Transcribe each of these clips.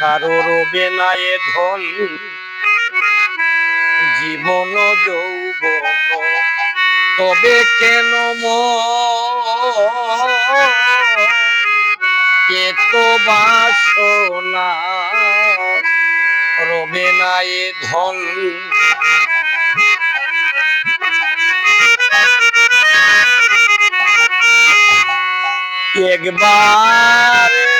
কারও রবে না এ ধন, জীবন যৌব তবে কেন এত বাসনা। রবে না এ ধন। একবার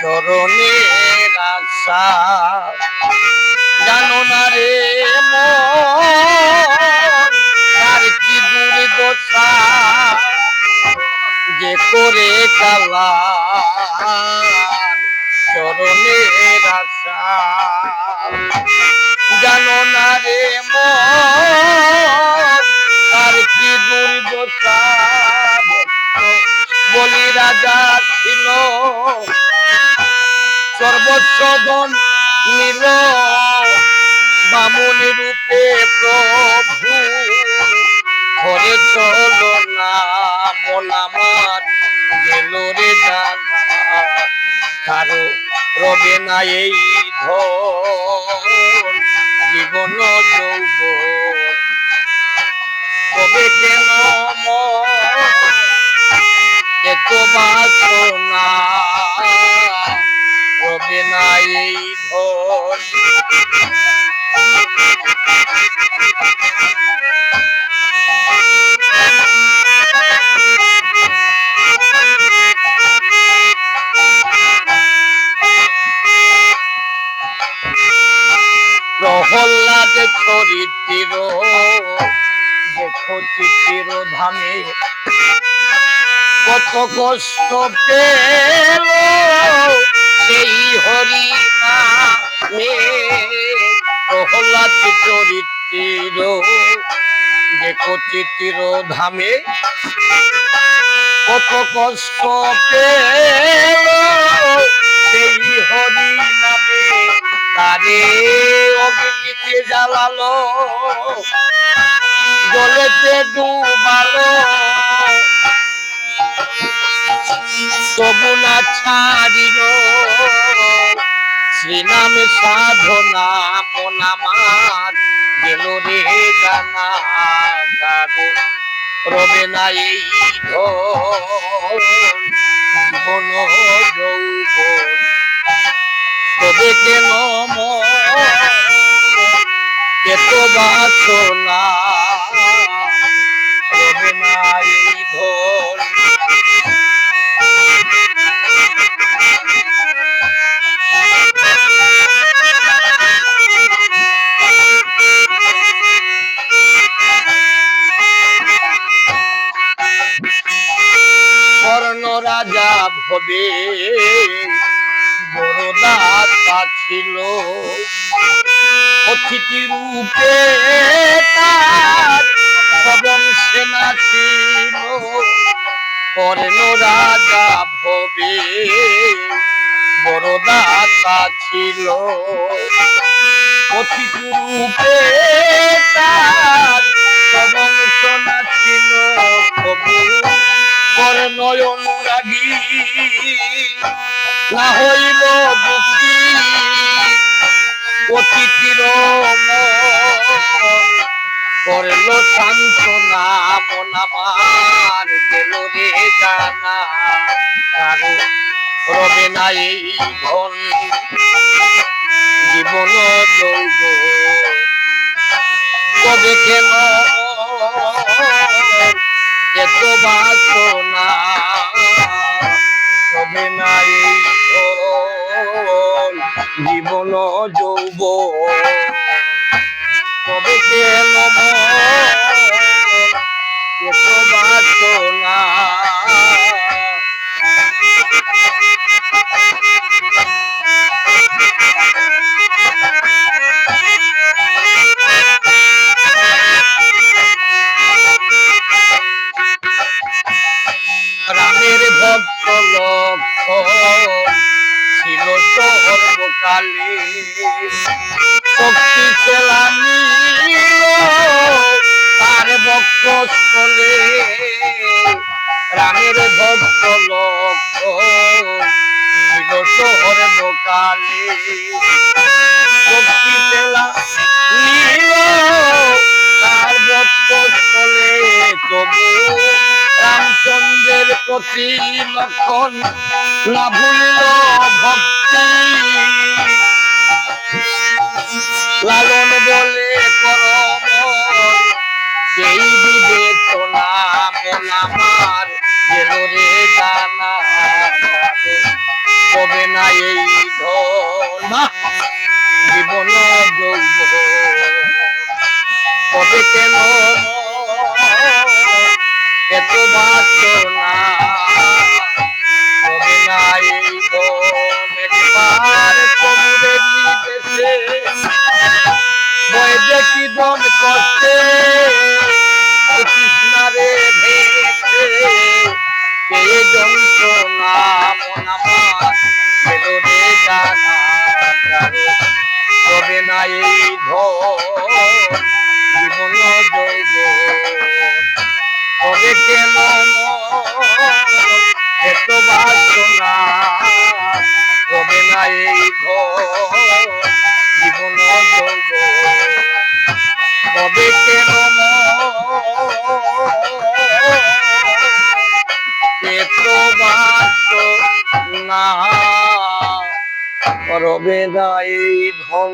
চরণের আশা জানো না রে মন কি দুর্দশা? যে করে কালার চরণের আশা জানো না রে মন সর্বস্বধন নিল। বামুনি রূপে প্রভু। ঘরে চলো না গেল রে কারও রবে না এই ধর জীবন এই ধন প্রহ্লাদ চরিত্র দেখো চিত্র ধামে। কত কষ্ট পেল সেই হরি নামে প্রহ্লাদ চরিত্র দেখো চিত্র ধামে। কত কষ্ট পেল সেই হরি নামে। তারে অগ্নিতে জ্বালালো, জলেতে ডুবালো। তবু না ছাড়িল। শ্রীনামে সাধনা মন আমার গেল রে জানা রবে না এই যৌবন। তবে কেন রবে না এই ভবে বড় দাতা ছিল অতিথি রূপে, তার সবং সেনা ছিল। কর্ণ রাজা ভবে বড় দাতা ছিল অতিথি রূপে, তার সবং সোনা ছিল। তবু করে নয়ন রাগি না হইল দুঃখী অতিথির করল সান্ত্বনা, মন আমার গেল রে জানা। কারও রবে না এই ধন। জীবন যৌব তবে কেন এত বাসনা? যৌব তবে কেন বাসনা। রামের ভক্ত লক্ষণ ছিল সর্বকালে শক্তি সেলামি তার বক্ষস্থলে। রামের ভক্ত লক্ষণ ছিল সর্বকালে শক্তি সেলা নীল তার বক্ষস্থলে। তবু রামচন্দ্রের প্রতি লক্ষণ না ভক্তি। লালন বলে করম সেই বিবেচনা মন আমার? গেল রে জানা তবে না এই ধন? জীবন যোগ্য তবে কেন এত বাসনা দেখি দম কষ্টে তবে কেন বাসনা করবে না ধন